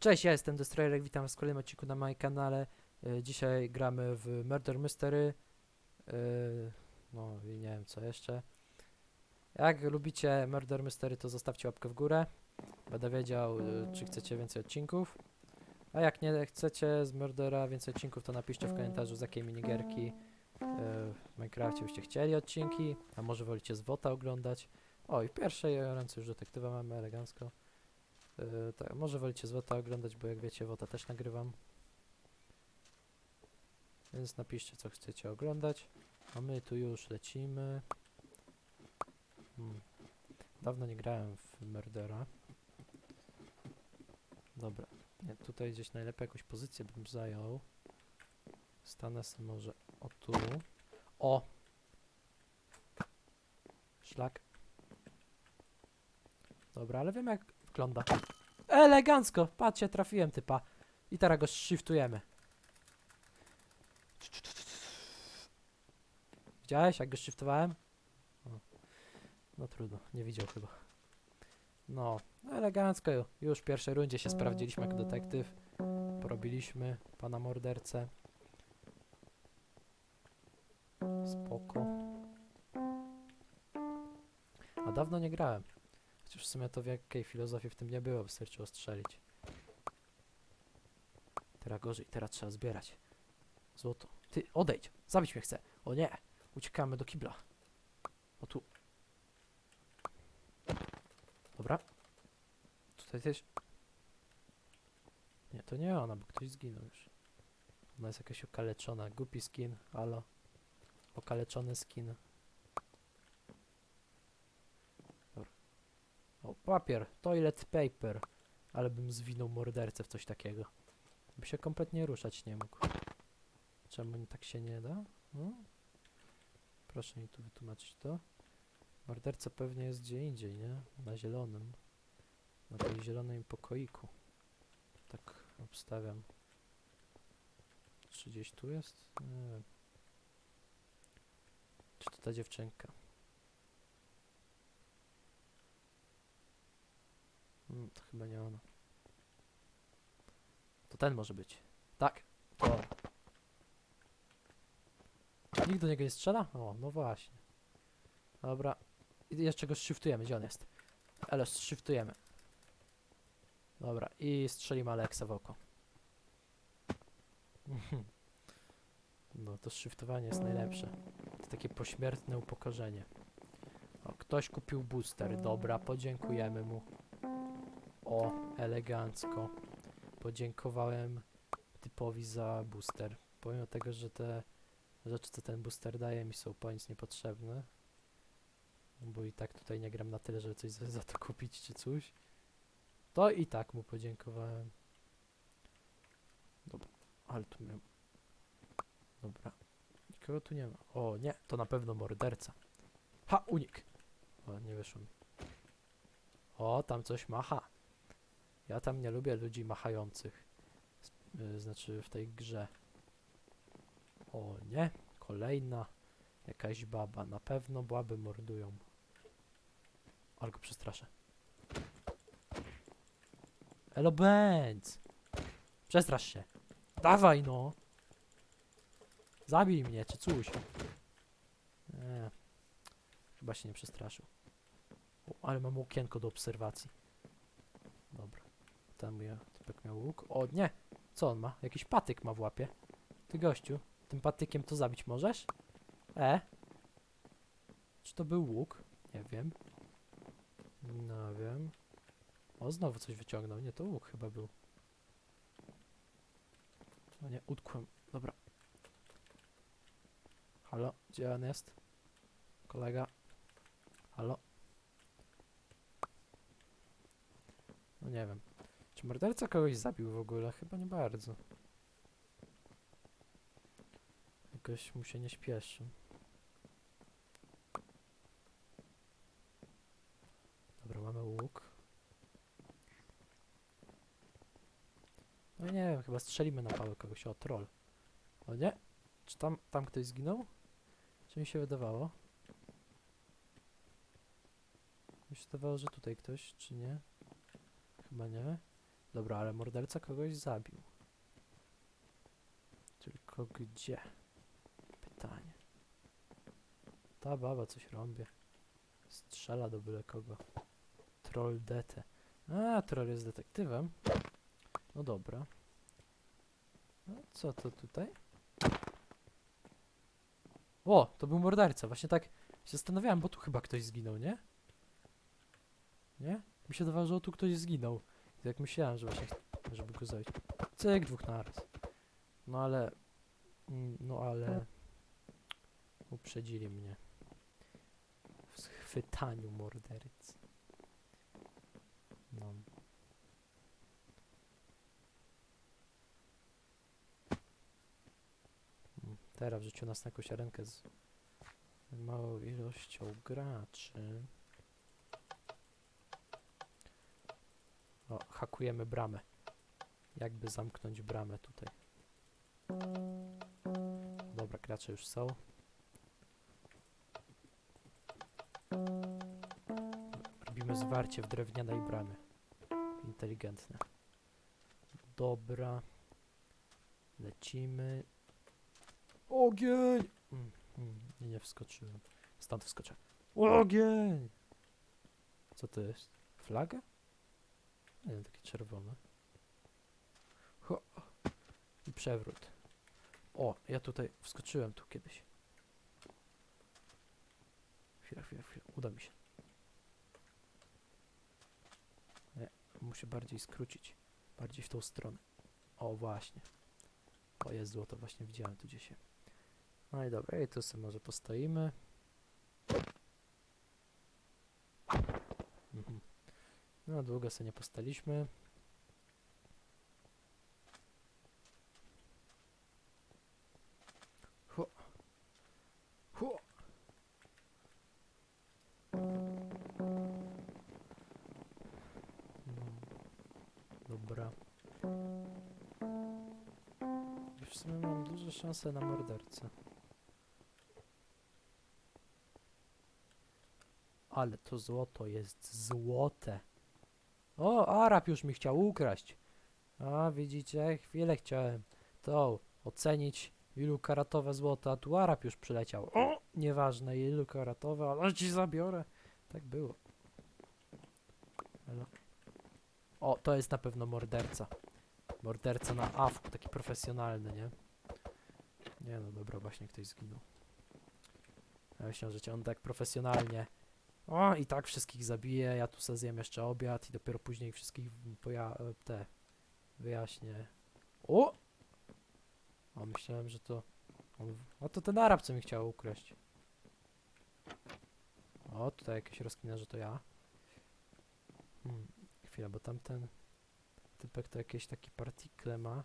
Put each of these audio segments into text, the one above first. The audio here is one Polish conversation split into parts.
Cześć, ja jestem Destroyer, witam w kolejnym odcinku na moim kanale. E, Dzisiaj gramy w Murder Mystery. E, No i nie wiem co jeszcze. Jak lubicie Murder Mystery, to zostawcie łapkę w górę. Będę wiedział, e, czy chcecie więcej odcinków. A jak nie chcecie z Murdera więcej odcinków, to napiszcie w komentarzu z jakiej minigierki e, w Minecrafcie byście chcieli odcinki. A może wolicie z WOTA oglądać. O, i pierwszej ręce już detektywa mamy elegancko. Yy, tak, może wolicie z WOTA oglądać, bo jak wiecie, WOTA też nagrywam. Więc napiszcie, co chcecie oglądać. A my tu już lecimy. Hmm. Dawno nie grałem w Murdera. Dobra. Nie, tutaj gdzieś najlepiej jakąś pozycję bym zajął. Stanę sobie może o tu. O! Szlak. Dobra, ale wiem jak wygląda. Elegancko! Patrzcie, trafiłem typa. I teraz go shiftujemy. Widziałeś jak go shiftowałem? O. No trudno, nie widział chyba. No, elegancko. Już w pierwszej rundzie się sprawdziliśmy jako detektyw. Porobiliśmy pana mordercę. Spoko. A dawno nie grałem. Chociaż w sumie to wielkiej filozofii w tym nie było, wystarczyło strzelić. Teraz gorzej, teraz trzeba zbierać. Złoto. Ty, odejdź! Zabić mnie chce! O nie! Uciekamy do kibla. O tu. Dobra. Tutaj też... Nie, to nie ona, bo ktoś zginął już. Ona jest jakaś okaleczona. Głupi skin, halo. Okaleczony skin. Papier, toilet paper. Ale bym zwinął mordercę w coś takiego. By się kompletnie ruszać nie mógł. Czemu tak się nie da? No? Proszę mi tu wytłumaczyć to. Morderca pewnie jest gdzie indziej, nie? Na zielonym. Na tej zielonym pokoiku. Tak obstawiam. Czy gdzieś tu jest? Nie wiem. Czy to ta dziewczynka? Mm, to chyba nie ona. To ten może być. Tak, to. Nikt do niego nie strzela? O, no właśnie. Dobra. I jeszcze go shiftujemy, gdzie on jest? Ale shiftujemy. Dobra, i strzelimy Alexa w oko. No to shiftowanie jest najlepsze. To takie pośmiertne upokorzenie. O, ktoś kupił booster. Dobra, podziękujemy mu. O, elegancko. Podziękowałem typowi za booster. Pomimo tego, że te rzeczy, co ten booster daje, mi są po nic niepotrzebne. Bo i tak tutaj nie gram na tyle, żeby coś za, za to kupić czy coś. To i tak mu podziękowałem. Dobra, ale tu miałem. Dobra. Nikogo tu nie ma. O, nie, to na pewno morderca. Ha, unik. O, nie wyszło mi. O, tam coś macha. Ja tam nie lubię ludzi machających. Y, znaczy w tej grze. O nie, kolejna jakaś baba. Na pewno baby mordują. Ale go przestraszę. Elo Benz! Przestrasz się. Dawaj no! Zabij mnie, czy coś. Nie. Chyba się nie przestraszył. O, ale mam okienko do obserwacji. Tam ja, typek miał łuk. O nie! Co on ma? Jakiś patyk ma w łapie. Ty gościu, tym patykiem to zabić możesz? E? Czy to był łuk? Nie wiem. No wiem. O, znowu coś wyciągnął. Nie, to łuk chyba był. O nie, utkłem. Dobra. Halo, gdzie on jest? Kolega? Halo? No nie wiem. Czy morderca kogoś zabił w ogóle? Chyba nie bardzo. Jakoś mu się nie śpieszy. Dobra, mamy łuk. No nie wiem, chyba strzelimy na pałę kogoś. O, troll. O nie? Czy tam, tam ktoś zginął? Czy mi się wydawało? Mi się wydawało, że tutaj ktoś, czy nie? Chyba nie. Dobra, ale morderca kogoś zabił. Tylko gdzie? Pytanie. Ta baba coś rąbie. Strzela do byle kogo. Troll dete. A, troll jest detektywem. No dobra. No, co to tutaj? O, to był morderca. Właśnie tak się zastanawiałem, bo tu chyba ktoś zginął, nie? Nie? Mi się dawało, że tu ktoś zginął. I tak myślałem, że właśnie, żeby go zabić. Cyk, dwóch naraz. No ale... mm, No ale... Uprzedzili mnie. W schwytaniu mordercy. No. Mm, Teraz wrzucił nas na jakąś arenkę z małą ilością graczy. O, hakujemy bramę. Jakby zamknąć bramę tutaj. Dobra, gracze już są. Robimy zwarcie w drewnianej bramie. Inteligentne. Dobra. Lecimy. Ogień! Mm, mm, nie, nie wskoczyłem. Stąd wskoczę. Ogień! Co to jest? Flaga? Wiem, takie czerwone. Ho. I przewrót. O, ja tutaj wskoczyłem tu kiedyś. Chwila, chwila, chwila. Uda mi się. Nie, muszę bardziej skrócić. Bardziej w tą stronę. O, właśnie. O, jest złoto, właśnie widziałem tu gdzieś. No i dobra, i tu sobie może postoimy. No, długo sobie nie postaliśmy. Hu. Hu. No. Dobra. I w sumie mam duże szanse na mordercę. Ale to złoto jest złote. O, Arab już mi chciał ukraść. A, widzicie? Chwilę chciałem to ocenić, ilu karatowe złoto, a tu Arab już przyleciał. O, nieważne ilu karatowe, ale ci zabiorę. Tak było. O, to jest na pewno morderca. Morderca na awku, taki profesjonalny, nie? Nie no, dobra, właśnie ktoś zginął. Ja myślałem, że cię on tak profesjonalnie o, i tak wszystkich zabije, ja tu sobie zjem jeszcze obiad i dopiero później wszystkich poja- te wyjaśnię. O! O, myślałem, że to... On, o, to ten Arab, co mi chciał ukraść. O, tutaj jakieś rozkmina, że to ja. Hmm, chwila, bo tamten typek to jakieś takie partikle ma,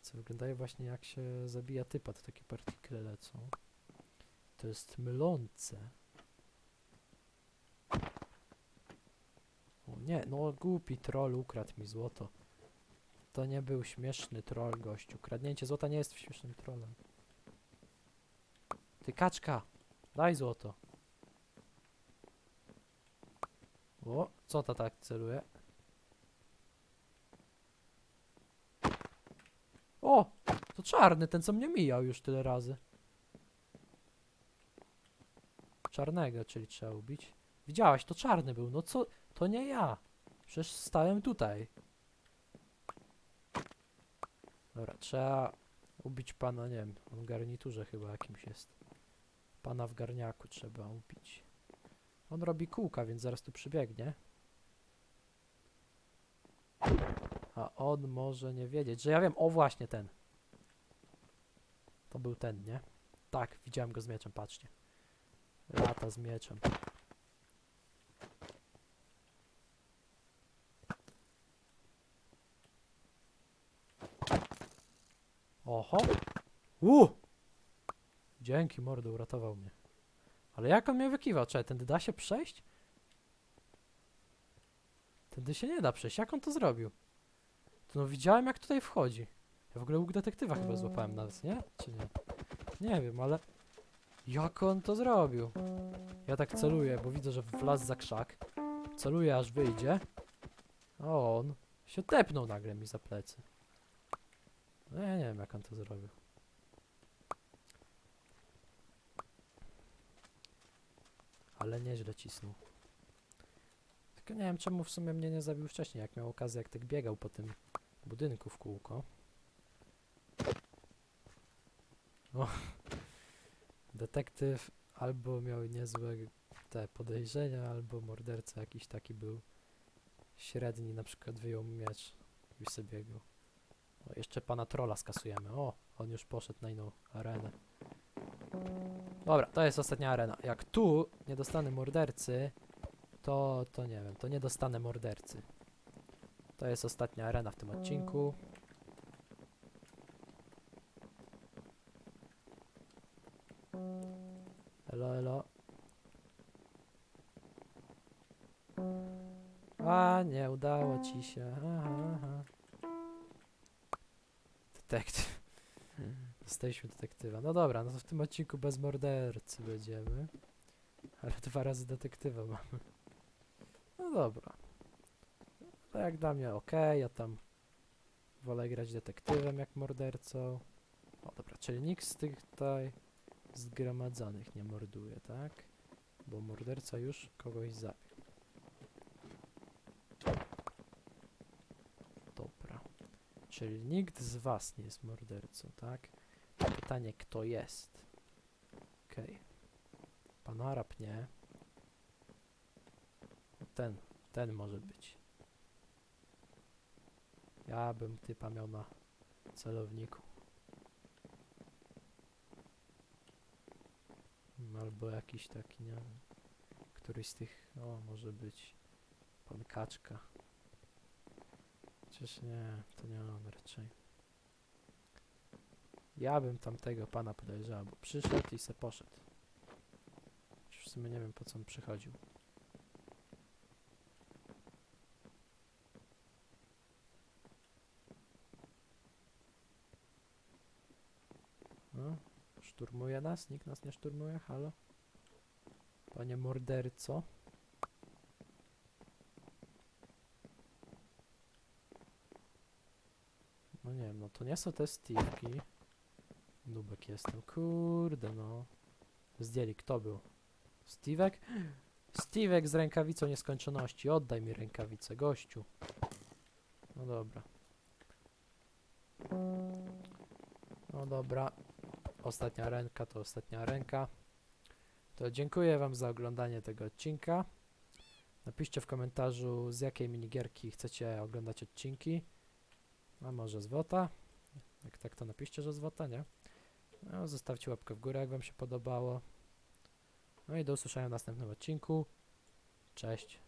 co wyglądają właśnie jak się zabija typa, to takie partikle lecą. To jest mylące. Nie, no głupi troll ukradł mi złoto. To nie był śmieszny troll, gościu. Kradnięcie złota nie jest śmiesznym trollem. Ty kaczka, daj złoto. O, co ta tak celuje? O, to czarny, ten co mnie mijał już tyle razy. Czarnego, czyli trzeba ubić. Widziałaś, to czarny był. No co? To nie ja. Przecież stałem tutaj. Dobra, trzeba ubić pana, nie wiem, on w garniturze chyba jakimś jest. Pana w garniaku trzeba ubić. On robi kółka, więc zaraz tu przybiegnie. A on może nie wiedzieć, że ja wiem, o właśnie ten. To był ten, nie? Tak, widziałem go z mieczem, patrzcie. Lata z mieczem. Oho. U! Dzięki, mordo, uratował mnie. Ale jak on mnie wykiwał? Czekaj, tędy da się przejść? Tędy się nie da przejść. Jak on to zrobił? To no widziałem, jak tutaj wchodzi. Ja w ogóle łuk detektywa chyba złapałem nawet, nie? Czy nie? Nie wiem, ale... Jak on to zrobił? Ja tak celuję, bo widzę, że wlazł za krzak. Celuję, aż wyjdzie. A on Się tepnął nagle mi za plecy. No ja nie wiem jak on to zrobił. Ale nieźle cisnął. Tylko nie wiem czemu w sumie mnie nie zabił wcześniej, jak miał okazję, jak tak biegał po tym budynku w kółko. O. Detektyw albo miał niezłe te podejrzenia, albo morderca jakiś taki był średni, na przykład wyjął miecz i sobie biegł. Jeszcze pana trolla skasujemy. O, on już poszedł na inną arenę. Dobra, to jest ostatnia arena. Jak tu nie dostanę mordercy, to, to nie wiem, to nie dostanę mordercy. To jest ostatnia arena w tym odcinku. Elo, elo. A, nie udało ci się. Aha, aha. Detektyw. Jesteśmy detektywa. No dobra, no to w tym odcinku bez mordercy będziemy. Ale dwa razy detektywa mamy. No dobra. To jak dla mnie ok, ja tam wolę grać detektywem jak mordercą. O dobra, czyli nikt z tych tutaj zgromadzonych nie morduje, tak? Bo morderca już kogoś zabił. Dobra. Czyli nikt z was nie jest mordercą, tak? Pytanie, kto jest? Okej. Pan Arab nie. No Ten, ten może być. Ja bym typa miał na celowniku. Mm, Albo jakiś taki, nie wiem. Któryś z tych, o, może być pan Kaczka. Chociaż nie, to nie on raczej. Ja bym tamtego pana podejrzał, bo przyszedł i se poszedł. Już w sumie nie wiem po co on przychodził. No, szturmuje nas? Nikt nas nie szturmuje? Halo? Panie morderco? No nie wiem, no to nie są te Steve'ki. Nubek jestem, kurde no. Zdjęli, kto był? Steve'ek? Steve'ek z rękawicą nieskończoności, oddaj mi rękawicę, gościu. No dobra. No dobra. Ostatnia ręka to ostatnia ręka. To dziękuję wam za oglądanie tego odcinka. Napiszcie w komentarzu z jakiej minigierki chcecie oglądać odcinki. A może z WOTA? Jak tak to napiszcie, że z WOTA, nie? No, zostawcie łapkę w górę, jak wam się podobało. No i do usłyszenia w następnym odcinku. Cześć.